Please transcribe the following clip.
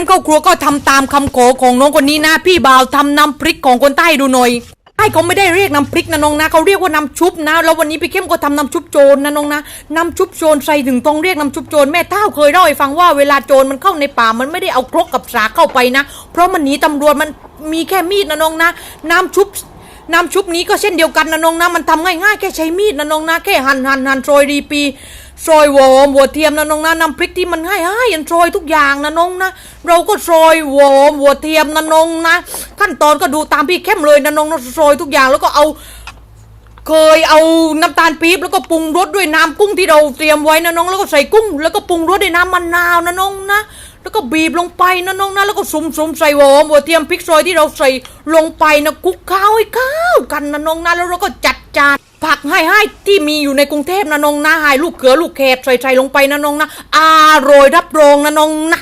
เข้มเข้าครัวก็ทำตามคำขอของน้องคนนี้นะพี่บ่าวทำน้ำพริกของคนใต้ดูหน่อยใต้เขาไม่ได้เรียกน้ำพริกนะน้องนะเขาเรียกว่าน้ำชุบนะ แล้ววันนี้พี่เข้มก็ทำน้ำชุบโจรนะน้องนะน้ำชุบโจรใส่ถึงต้องเรียกน้ำชุบโจรแม่เต้าเคยเล่าให้ฟังว่าเวลาโจรมันเข้าในป่ามันไม่ได้เอาครกกับสาเข้าไปนะ เพราะมันหนีตำรวจมันมีแค่มีดนะน้องนะ น้ำชุบน้ำชุบนี้ก็เช่นเดียวกันนะน้องนะมันทำง่ายๆแค่ใช้มีดนะน้องนะแค่หั่นหั่นหั่นซอยรีปี ซอยวอมหัวเทียมนะน้องนะน้ำพริกที่มันง่ายๆยันซอยทุกอย่างนะน้องนะ เราก็ซอยวอมหัวเทียมนะน้องนะ ขั้นตอนก็ดูตามพี่เข้มเลยนะน้องนะซอยทุกอย่างแล้วก็เอา เคยเอาน้ำตาลปี๊บแล้วก็ปรุงรสด้วยน้ำกุ้งที่เราเตรียมไว้นะน้อง แล้วก็ใส่กุ้ง แล้วก็ปรุงรสด้วยน้ำมะนาวนะน้องนะแล้วก็บีบลงไปนะน้องนะแล้วก็สุ่มๆใส่หอมหัวเทียมพริกซอยที่เราใส่ลงไปนะคุกข้าวให้ข้าวกันนะน้องนะแล้วเราก็จัดจาน ผักให้ให้ที่มีอยู่ในกรุงเทพนะนงนะให้ลูกเขือลูกแขกใส่ใจลงไปนะนงนะอร่อยรับรองนะนงนะ